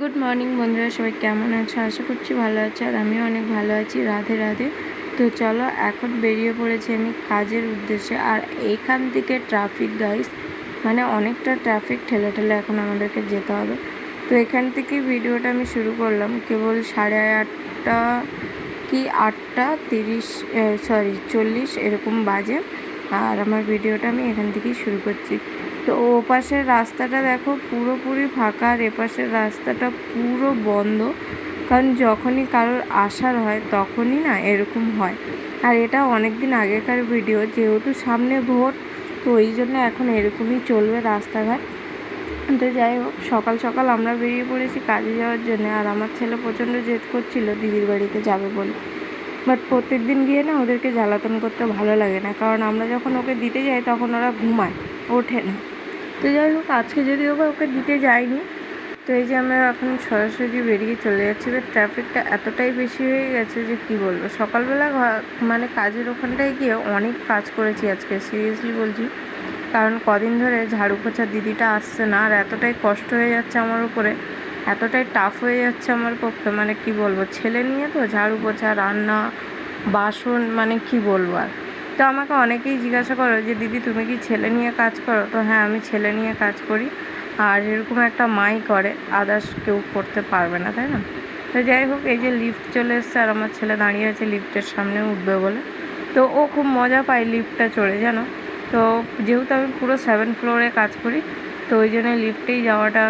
Good morning বন্ধুরা, সবাই কেমন আছো? আশা করছি ভালো আছো, আর আমিও অনেক ভালো আছি। রাধে রাধে। তো চলো, এখন বেরিয়ে পড়েছি আমি কাজের উদ্দেশ্যে। আর এইখান থেকে ট্রাফিক গাইস মানে অনেকটা ট্রাফিক ঠেলে ঠেলে এখন আমাদেরকে যেতে হবে। তো এখান থেকে ভিডিওটা আমি শুরু করলাম, কেবল সাড়ে আটটা কি আটটা তিরিশ সরি চল্লিশ এরকম বাজে। আর আমার ভিডিওটা আমি এখান থেকেই শুরু করছি। তো ও পাশের রাস্তাটা দেখো পুরোপুরি ফাঁকা আর এপাশের রাস্তাটা পুরো বন্ধ। কারণ যখনই কারোর আসার হয় তখনই না এরকম হয়। আর এটা অনেক দিন আগেকার ভিডিও, যেহেতু সামনে ভোট, তো ওই জন্য এখন এরকমই চলবে রাস্তাঘাট। তো যাই হোক, সকাল সকাল আমরা বেরিয়ে পড়েছি কাজে যাওয়ার জন্য আর আমার ছেলে প্রচণ্ড জেদ করছিল দিদির বাড়িতে যাবে বলে। বাট প্রত্যেক দিন গিয়ে না ওদেরকে জ্বালাতন করতে ভালো লাগে না। কারণ আমরা যখন ওকে দিতে যাই তখন ওরা ঘুমায়, ওঠে না। তো যাই হোক, আজকে যদিও বা ওকে দিতে যাইনি, তো এই যে আমরা এখন সরাসরি বেরিয়ে চলে যাচ্ছি, এবার ট্রাফিকটা এতটাই বেশি হয়ে গেছে যে কি বলব? সকালবেলা মানে কাজের ওখানটায় গিয়ে অনেক কাজ করেছি আজকে সিরিয়াসলি বলছি। কারণ কদিন ধরে ঝাড়ু পোছার দিদিটা আসছে না, আর এতটাই কষ্ট হয়ে যাচ্ছে আমার উপরে, এতটাই টাফ হয়ে যাচ্ছে আমার পক্ষে মানে কি বলব? ছেলে নিয়ে তো ঝাড়ু পোছা, রান্না, বাসন মানে কি বলব আর? তো আমাকে অনেকেই জিজ্ঞাসা করো যে, দিদি, তুমি কি ছেলে নিয়ে কাজ করো? তো হ্যাঁ আমি ছেলে নিয়ে কাজ করি। আর এরকম একটা মাই করে আদার্স কেউ করতে পারবে না, তাই না? তো যাই হোক, এই যে লিফট চলে এসছে, আর আমার ছেলে দাঁড়িয়ে আছে লিফটের সামনে উঠবে বলে। তো ও খুব মজা পায় লিফটটা চড়ে, জানো? তো যেহেতু আমি পুরো সেভেন ফ্লোরে কাজ করি, তো ওই জন্য লিফটেই যাওয়াটা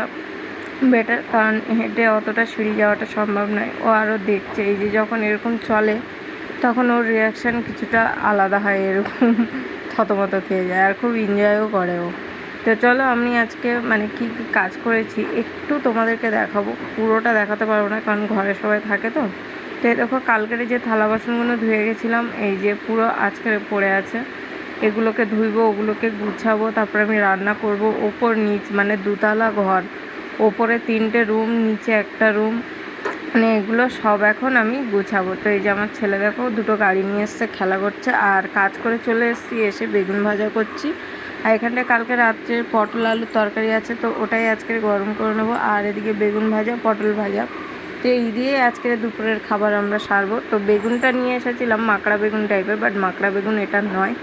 বেটার কারণ হেঁটে অতটা সিঁড়ি যাওয়াটা সম্ভব নয়। ও আরও দেখছে, এই যে যখন এরকম চলে তখন ওর রিয়াকশান কিছুটা আলাদা হয়, এরকম থতমত খেয়ে যায় আর খুব এনজয়ও করে ও। তো চলো আমি আজকে মানে কী কী কাজ করেছি একটু তোমাদেরকে দেখাবো, পুরোটা দেখাতে পারব না কারণ ঘরে সবাই থাকে তো। তো দেখো কালকের যে থালা বাসনগুলো ধুয়ে গেছিলাম, এই যে পুরো আজকের পড়ে আছে। এগুলোকে ধুইবো, ওগুলোকে গুছাবো, তারপরে আমি রান্না করব। ওপর নিচ মানে দুতলা ঘর, ওপরে তিনটে রুম, নিচে একটা রুম মানে এগুলো সব এখন আমি গুছাবো। তো এই যে আমার ছেলে দেখো, দুটো গাড়ি নিয়ে এসছে, খেলা করছে আর কাজ করে চলে এসেছি, এসে বেগুন ভাজা করছি। আর এখানটায় কালকে রাত্রে পটল আলুর তরকারি আছে, তো ওটাই আজকে গরম করে নেব। আর এদিকে বেগুন ভাজা, পটল ভাজা। তো এই দিয়ে আজকের দুপুরের খাবার আমরা সারবো। তো বেগুনটা নিয়ে এসেছিলাম, মাকড়া বেগুন টাইপের বাট মাকড়া বেগুন এটা নয়।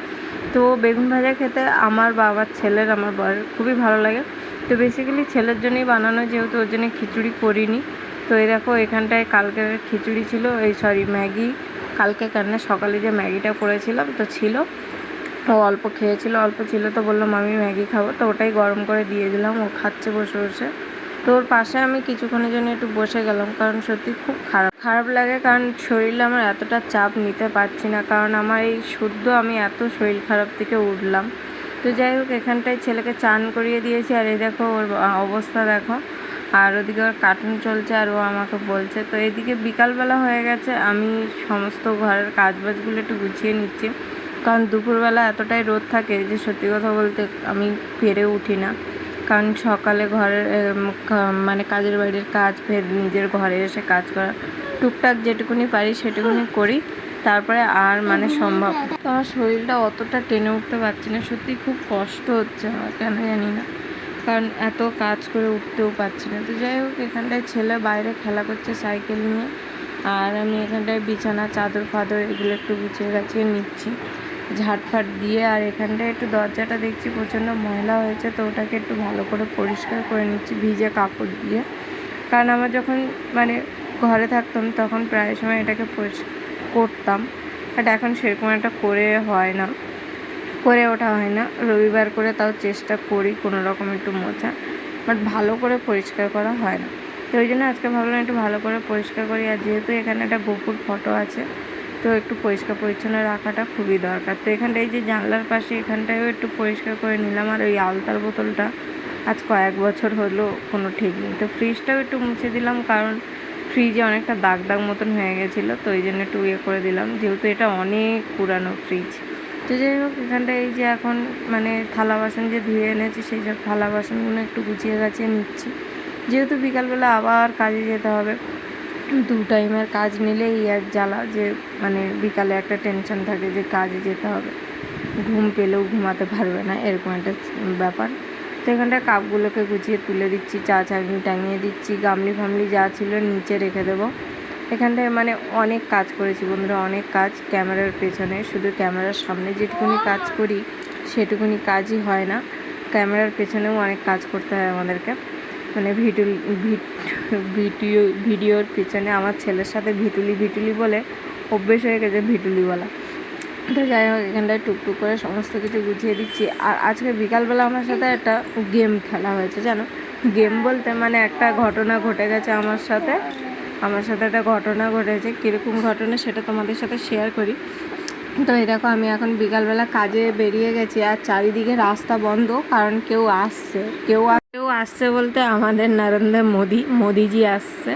তো বেগুন ভাজা খেতে আমার বাবার ছেলের, আমার বরের খুবই ভালো লাগে। তো বেসিক্যালি ছেলের জন্যই বানানো, যেহেতু ওর জন্য খিচুড়ি করিনি। তো এই দেখো, এখানটায় কালকের খিচুড়ি ছিল। এই সরি ম্যাগি। কালকে কেন সকালে যে ম্যাগিটা করেছিলাম, তো ছিল। ও অল্প খেয়েছিল, অল্প ছিল তো বললাম আমি ম্যাগি খাব। তো ওটাই গরম করে দিয়ে দিলাম, ও খাচ্ছে বসে বসে। তো ওর পাশে আমি কিছুক্ষণের জন্য একটু বসে গেলাম, কারণ সত্যি খুব খারাপ। খারাপ লাগে কারণ শরীরে আমার এতটা চাপ নিতে পারছি না, কারণ আমার এই শুদ্ধ আমি এত শরীর খারাপ থেকে উঠলাম। তো যাই হোক, এখানটায় ছেলেকে চান করিয়ে দিয়েছি, আর এই দেখো ওর অবস্থা দেখো। আর ওদিকে ওর কার্টুন চলছে আর ও আমাকে বলছে। তো এদিকে বিকালবেলা হয়ে গেছে, আমি সমস্ত ঘরের কাজ বাজগুলো একটু গুছিয়ে নিচ্ছি। কারণ দুপুরবেলা এতটাই রোদ থাকে যে সত্যি কথা বলতে আমি পেরে উঠি না। কারণ সকালে ঘরের মানে কাজের বাড়ির কাজ, ফের নিজের ঘরে এসে কাজ করা। টুকটাক যেটুকুনি পারি সেটুকুনি করি, তারপরে আর মানে সম্ভব আমার শরীরটা অতটা টেনে উঠতে পারছি না, সত্যি খুব কষ্ট হচ্ছে আমার, কেন জানি না। কারণ এত কাজ করে উঠতেও পারছি না। তো যাই হোক, এখানটায় ছেলে বাইরে খেলা করছে সাইকেল নিয়ে। আর আমি এখানটায় বিছানা, চাদর, ফাদর এগুলো একটু গুছিয়ে গাছিয়ে নিচ্ছি। ঝাটফাট দিয়ে আর এখানটায় একটু দরজাটা দেখছি, প্রচণ্ড ময়লা হয়েছে, তো ওটাকে একটু ভালো করে পরিষ্কার করে নিচ্ছি ভিজে কাপড় দিয়ে। কারণ আমার যখন মানে ঘরে থাকতাম, তখন প্রায় সময় এটাকে পরিষ্কার করতাম। বাট এখন সেরকম একটা করে হয় না। করে ওঠা হয় না। রবিবার করে তাও চেষ্টা করি কোনো রকম একটু মোছা বাট ভালো করে পরিষ্কার করা হয় না। তো ওই জন্য আজকে ভাবলাম একটু ভালো করে পরিষ্কার করি, আর যেহেতু এখানে একটা গোপুর ফটো আছে, তো একটু পরিষ্কার পরিচ্ছন্ন রাখাটা খুবই দরকার। তো এখানটায় যে জানলার পাশে এখানটায়ও একটু পরিষ্কার করে নিলাম, আর ওই আলতার বোতলটা আজ কয়েক বছর হলো কোনো ঠিক নেই। তো ফ্রিজটাও একটু মুছে দিলাম, কারণ ফ্রিজে অনেকটা দাগ দাগ মতন হয়ে গেছিল, তো ওই জন্য একটু ইয়ে করে দিলাম। যেহেতু এটা অনেক পুরানো ফ্রিজ তো যাই হোক এখানটা এই যে এখন মানে থালা বাসন যে ধুয়ে এনেছি, সেই সব থালা বাসনগুলো একটু গুছিয়ে গাছিয়ে নিচ্ছি। যেহেতু বিকালবেলা আবার কাজে যেতে হবে, দু টাইমের কাজ নিলেই এক জ্বালা যে মানে বিকালে একটা টেনশন থাকে যে কাজে যেতে হবে। ঘুম পেলেও ঘুমাতে পারবে না, এরকম একটা ব্যাপার। তো এখানটায় কাপগুলোকে গুছিয়ে তুলে দিচ্ছি চা চাটনি টাঙিয়ে দিচ্ছি গামলি ফামলি যা ছিল নিচে রেখে দেবো। এখানটায় মানে অনেক কাজ করেছি বন্ধুরা, অনেক কাজ ক্যামেরার পেছনে। শুধু ক্যামেরার সামনে যেটুকুনি কাজ করি, সেটুকুনি কাজই হয় না। ক্যামেরার পেছনেও অনেক কাজ করতে হয় আমাদেরকে। মানে ভিডিও ভিডিও ভিডিওর পিছনে আমার ছেলের সাথে ভিটুলি ভিটুলি বলে অভ্যেস হয়ে গেছে ভিটুলি বলা তো যাই হোক, এখানটায় টুকটুক করে সমস্ত কিছু গুছিয়ে দিচ্ছি। আর আজকে বিকালবেলা আমার সাথে একটা গেম খেলা হয়েছে, জানো? গেম বলতে মানে একটা ঘটনা ঘটে গেছে আমার সাথে। আমার সাথে একটা ঘটনা ঘটেছে, কীরকম ঘটনা সেটা তোমাদের সাথে শেয়ার করি। তো এই দেখো, আমি এখন বিকালবেলা কাজে বেরিয়ে গেছি আর চারিদিকে রাস্তা বন্ধ, কারণ কেউ আসছে। কেউ কেউ আসছে বলতে আমাদের নরেন্দ্র মোদি, মোদিজি আসছে।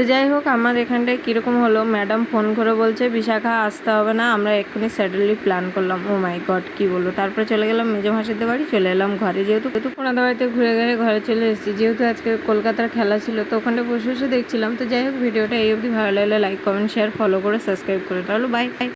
তো যাই হোক, আমার এখানটায় কীরকম হলো? ম্যাডাম ফোন করে বলছে, বিশাখা, আসতে হবে না, আমরা এক্ষুনি স্যাডেলি প্ল্যান করলাম। ও মাই গড কী বলব তারপরে চলে গেলাম মেজো ভাসিতে বাড়ি, চলে এলাম ঘরে। যেহেতু যেহেতু ওনাদের বাড়িতে ঘুরে ঘুরে ঘরে চলে এসেছি, যেহেতু আজকে কলকাতার খেলা ছিল, তো ওখানে বসে বসে দেখছিলাম। তো যাই হোক, ভিডিওটা এই অবধি ভালো লাগলে লাইক কমেন্ট শেয়ার ফলো করে সাবস্ক্রাইব করে তাহলে বাই বাই